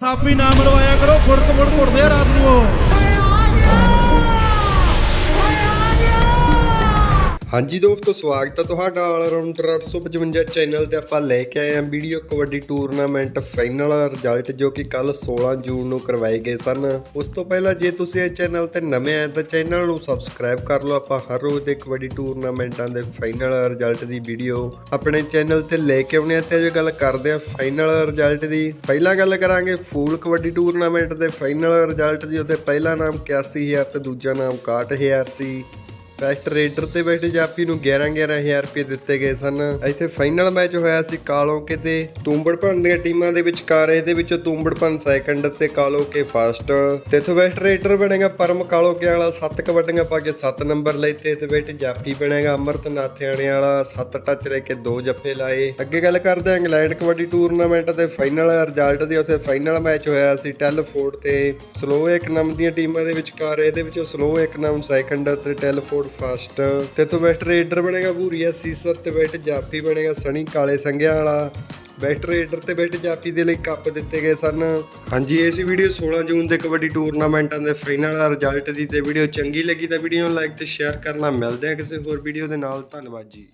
ਥਾਪੀ ਨਾ ਮਰਵਾਇਆ ਕਰੋ ਫੁੜਕ ਫੁੜਕ ਉੱਠਦੇ ਆ ਰਾਤ ਨੂੰ ਹਾਂਜੀ ਦੋਸਤੋ, ਸਵਾਗਤ ਹੈ ਤੁਹਾਡਾ ਆਲ ਰਾਉਂਡਰ 855 ਚੈਨਲ ਤੇ ਆਪਾਂ ਲੈ ਕੇ ਆਏ ਹਾਂ video kabaddi tournament final result ਜੋ ਕਿ ਕੱਲ 16 ਜੂਨ ਨੂੰ ਕਰਵਾਏ ਗਏ ਸਨ। ਉਸ ਤੋਂ ਪਹਿਲਾਂ ਜੇ ਤੁਸੀਂ ਇਹ ਚੈਨਲ ਤੇ ਨਵੇਂ ਆਏ ਤਾਂ ਚੈਨਲ ਨੂੰ ਸਬਸਕ੍ਰਾਈਬ ਕਰ ਲਓ। ਆਪਾਂ ਹਰ ਰੋਜ਼ ਦੇ ਕਬੱਡੀ ਟੂਰਨਾਮੈਂਟਾਂ ਦੇ ਫਾਈਨਲ ਰਿਜ਼ਲਟ ਦੀ ਵੀਡੀਓ ਆਪਣੇ ਚੈਨਲ ਤੇ ਲੈ ਕੇ ਆਉਣੇ ਆ ਤੇ ਜੋ ਗੱਲ ਕਰਦੇ ਆ ਫਾਈਨਲ ਰਿਜ਼ਲਟ ਦੀ। ਪਹਿਲਾਂ ਗੱਲ ਕਰਾਂਗੇ ਫੂਲ ਕਬੱਡੀ ਟੂਰਨਾਮੈਂਟ ਦੇ ਫਾਈਨਲ ਰਿਜ਼ਲਟ ਦੀ। ਉਹਦੇ ਪਹਿਲਾ ਨਾਮ 81000 ਤੇ ਦੂਜਾ ਨਾਮ 61000 ਸੀ। ਬੈਸਟ ਰੇਡਰ ਤੇ ਬੈਠੇ ਜਾਪੀ ਨੂੰ 11 11000 ਰੁਪਏ ਦਿੱਤੇ ਗਏ ਸਨ। ਇੱਥੇ ਫਾਈਨਲ ਮੈਚ ਹੋਇਆ ਸੀ ਕਾਲੋਕੇ ਤੇ। ਤੂੰਬੜਪਨ ਦੀਆਂ ਟੀਮਾਂ ਦੇ ਵਿਚਕਾਰ ਇਹਦੇ ਵਿੱਚੋਂ ਤੂੰਬੜਪਨ ਸੈਕੰਡ ਤੇ ਕਾਲੋਕੇ ਫਸਟ ਤੇ ਇਥੋਂ ਬੈਸਟ ਰੇਡਰ ਬਣੇਗਾ ਪਰਮ ਕਾਲੋਕੇ ਵਾਲਾ। 7 ਕਬੱਡੀਆਂ ਪਾ ਕੇ 7 ਨੰਬਰ ਲੈਤੇ ਤੇ ਬੈਠੇ ਜਾਪੀ ਬਣੇਗਾ ਅਮਰਤ ਨਾਥਿਆਣੇ ਵਾਲਾ। 7 ਟੱਚ ਲੈ ਕੇ 2 ਜੱਫੇ ਲਾਏ। ਅੱਗੇ ਗੱਲ ਕਰਦੇ ਹਾਂ ਇੰਗਲੈਂਡ ਕਬੱਡੀ ਟੂਰਨਾਮੈਂਟ ਦੇ ਫਾਈਨਲ ਰਿਜ਼ਲਟ ਦੀ। ਉੱਥੇ ਫਾਈਨਲ ਮੈਚ ਹੋਇਆ ਸੀ ਟੈਲਫੋਰਡ ਤੇ। ਸਲੋ ਇੱਕ ਨੰਬਰ ਦੀਆਂ ਟੀਮਾਂ ਦੇ ਵਿਚਕਾਰ ਇਹਦੇ ਵਿੱਚੋਂ ਸਲੋ ਇੱਕ ਨੰਬਰ ਸੈਕੰਡ ਤੇ ਟੈਲਫੋਰਡ ਫਸਟ। ਤੇ ਤੋਂ ਬੈਸਟ ਰੇਡਰ ਬਣੇਗਾ ਭੂਰੀਆ ਸੀਸਰ ਤੇ ਬੈਟ ਜਾਫੀ ਬਣੇਗਾ ਸਣੀ ਕਾਲੇ ਸੰਘਿਆ ਵਾਲਾ। ਬੈਟ ਰੇਡਰ ਤੇ ਬੈਟ ਜਾਫੀ ਦੇ ਲਈ ਕੱਪ ਦਿੱਤੇ ਗਏ ਸਨ। ਹਾਂਜੀ, ਇਹ ਸੀ ਵੀਡੀਓ 16 ਜੂਨ ਦੇ ਕਬੱਡੀ ਟੂਰਨਾਮੈਂਟਾਂ ਦੇ ਫਾਈਨਲ ਰਿਜ਼ਲਟ ਦੀ ਤੇ ਵੀਡੀਓ ਚੰਗੀ ਲੱਗੀ ਤਾਂ ਵੀਡੀਓ ਨੂੰ ਲਾਈਕ ਤੇ ਸ਼ੇਅਰ ਕਰਨਾ। ਮਿਲਦੇ ਆ ਕਿਸੇ ਹੋਰ ਵੀਡੀਓ ਦੇ ਨਾਲ। ਧੰਨਵਾਦ ਜੀ।